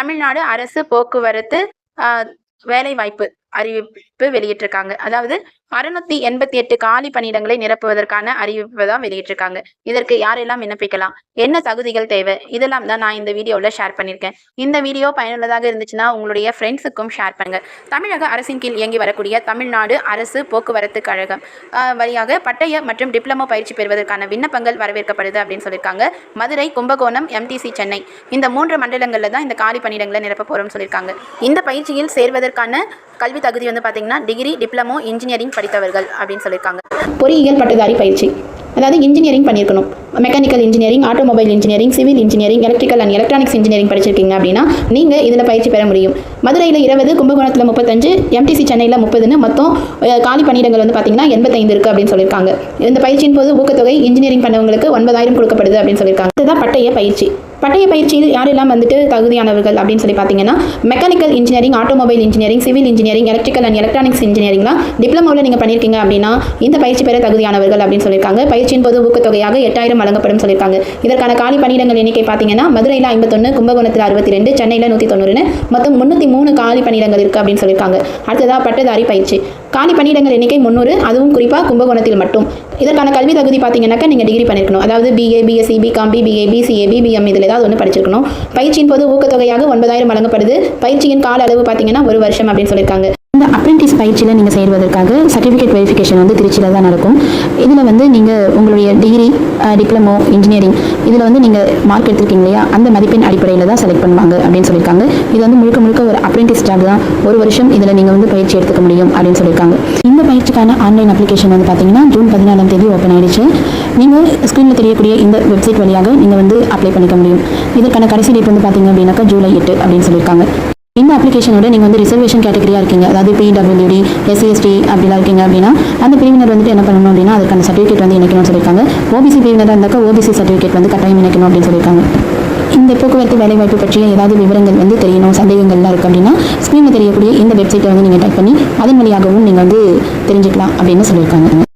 தமிழ்நாடு அரசு போக்குவரத்து வேலைவாய்ப்பு. அறிவிப்பு வெளியிட்டிருக்காங்க. அதாவது அறுநூத்தி எண்பத்தி எட்டு காலி பணியிடங்களை நிரப்புவதற்கான அறிவிப்பு தான் வெளியிட்டிருக்காங்க. இதற்கு யாரெல்லாம் விண்ணப்பிக்கலாம்? என்ன தகுதிகள் தேவை? இதெல்லாம் தான் நான் இந்த வீடியோவில் ஷேர் பண்ணியிருக்கேன். இந்த வீடியோ பயனுள்ளதாக இருந்துச்சுன்னா உங்களுடைய ஃப்ரெண்ட்ஸுக்கும் ஷேர் பண்ணுங்க. தமிழக அரசின் கீழ் இயங்கி வரக்கூடிய தமிழ்நாடு அரசு போக்குவரத்து கழகம் வழியாக பட்டய மற்றும் டிப்ளமோ பயிற்சி பெறுவதற்கான விண்ணப்பங்கள் வரவேற்கப்படுது அப்படின்னு சொல்லியிருக்காங்க. மதுரை கும்பகோணம் எம்டிசி சென்னை இந்த மூன்று மண்டலங்களில் தான் இந்த காலி பணியிடங்களை நிரப்ப போகிறோம்னு சொல்லியிருக்காங்க. இந்த பயிற்சியில் சேர்வதற்கான கல்வி தகுதி வந்து பார்த்தீங்கன்னா டிகிரி டிப்ளமோ இன்ஜினியரிங் படித்தவர்கள் அப்படின்னு சொல்லியிருக்காங்க. பொறியியல் பட்டதாரி பயிற்சி. அதாவது இன்ஜினியரிங் பண்ணியிருக்கணும். Mechanical engineering automobile engineering civil engineering electrical and electronics engineering படிச்சிருக்கீங்க அப்படின்னா நீங்கள் இதில் பயிற்சி பெற முடியும். மதுரையில் இருபது கும்பகோணத்தில் முப்பத்தஞ்சு எம்டிசி சென்னையில் முப்பதுன்னு மொத்தம் காலி பணியிடங்கள் வந்து பார்த்தீங்கன்னா எண்பத்தைந்து இருக்குது அப்படின்னு சொல்லியிருக்காங்க. இந்த பயிற்சியின் போது ஊக்கத்தொகை இன்ஜினியரிங் பண்ணவங்களுக்கு ஒன்பதாயிரம் கொடுக்கப்படுது அப்படின்னு சொல்லியிருக்காங்க. இதுதான் பட்டய பயிற்சி. பட்டய பயிற்சியில் யாரெல்லாம் வந்துட்டு தகுதியானவர்கள் அப்படின்னு சொல்லி பார்த்தீங்கன்னா mechanical engineering automobile engineering civil engineering electrical and electronics இன்ஜினியரிங்லாம் டிப்ளமோவில் நீங்கள் பண்ணியிருக்கீங்க அப்படின்னா இந்த பயிற்சி பெற தகுதியானவர்கள் அப்படின்னு சொல்லியிருக்காங்க. பயிற்சியின் போது ஊக்கத்தொகையாக எட்டாயிரம் வழங்கப்படும் சொல்லியிருக்காங்க. இதற்கான காலி பணியிடங்கள் எண்ணிக்கை பார்த்தீங்கன்னா மதுரையில் ஐம்பத்தொன்று கும்பகோணத்தில் அறுபத்தி ரெண்டு சென்னையில் நூற்றி தொண்ணூறுன்னு மொத்தம் முந்நூற்றி மூணு காலி பணியிடங்கள் இருக்குது அப்படின்னு சொல்லியிருக்காங்க. அடுத்ததாக பட்டதாரி பயிற்சி. காலி பணியிடங்கள் எண்ணிக்கை முந்நூறு அதுவும் குறிப்பாக கும்பகோணத்தில் மட்டும். இதற்கான கல்வி தகுதி பார்த்தீங்கன்னாக்கா நீங்கள் டிகிரி பண்ணியிருக்கணும் அதாவது BA BSc BCom BBA BCA BBM இதில் ஏதாவது ஒன்று படிச்சிருக்கணும். பயிற்சியின் போது ஊக்கத்தொகையாக ஒன்பதாயிரம் வழங்கப்படுது. பயிற்சியின் கால அளவு பார்த்தீங்கன்னா ஒரு வருஷம் அப்படின்னு சொல்லியிருக்காங்க இந்த அப்ரெண்டிஸ் பயிற்சியில் நீங்கள் சேர்வதற்காக சர்டிஃபிகேட் வெரிஃபிகேஷன் வந்து திருச்சியில் தான் நடக்கும். இதில் வந்து நீங்கள் உங்களுடைய டிகிரி டிப்ளமோ இன்ஜினியரிங் இதில் வந்து நீங்கள் மார்க் எடுத்திருக்கீங்க இல்லையா? அந்த மதிப்பெண் அடிப்படையில் தான் செலக்ட் பண்ணுவாங்க அப்படின்னு சொல்லியிருக்காங்க. இது வந்து முழுக்க முழுக்க ஒரு அப்ரெண்டிஸ் ஜாப் தான். ஒரு வருஷம் இதில் நீங்கள் வந்து பயிற்சி எடுத்துக்க முடியும் அப்படின்னு சொல்லியிருக்காங்க. இந்த பயிற்சிக்கான ஆன்லைன் அப்ளிகேஷன் வந்து பார்த்தீங்கன்னா ஜூன் பதினாலாம் தேதி ஓப்பன் ஆயிடுச்சு. நீங்கள் ஸ்க்ரீனில் தெரியக்கூடிய இந்த வெப்சைட் வழியாக நீங்கள் வந்து அப்ளை பண்ணிக்க முடியும். இதற்கான கடைசி டேட் வந்து பார்த்தீங்க அப்படின்னாக்கா ஜூலை எட்டு அப்படின்னு சொல்லியிருக்காங்க. இந்த அப்ளிகேஷனோட நீங்கள் வந்து ரிசர்வேஷன் கேட்டகரியாக இருக்கீங்க. அதாவது பிடபிள்யூடி எஸ்சிஎஸ்டி அப்படிலாம் இருக்கீங்க அப்படின்னா அந்த பிரிவினர் வந்துட்டு என்ன பண்ணணும் அப்படின்னா அதுக்கான சர்டிஃபிகேட் வந்து இணைக்கணும்னு சொல்லியிருக்காங்க. ஓபிசி பிரிவினராக இருந்தாக்கா ஓபிசி சர்டிஃபிகேட் வந்து கட்டாயம் இணைக்கணும் அப்படின்னு சொல்லியிருக்காங்க. இந்த போக்குவரத்து வேலைவாய்ப்பு பற்றிய ஏதாவது விவரங்கள் வந்து தெரியணும் சந்தேகங்கள்லாம் இருக்குது அப்படின்னா ஸ்க்ரீனில் தெரியக்கூடிய இந்த வெப்சைட்டை வந்து நீங்கள் டைப் பண்ணி அதன் வழியாகவும் நீங்கள் வந்து தெரிஞ்சுக்கலாம் அப்படின்னு சொல்லியிருக்காங்க.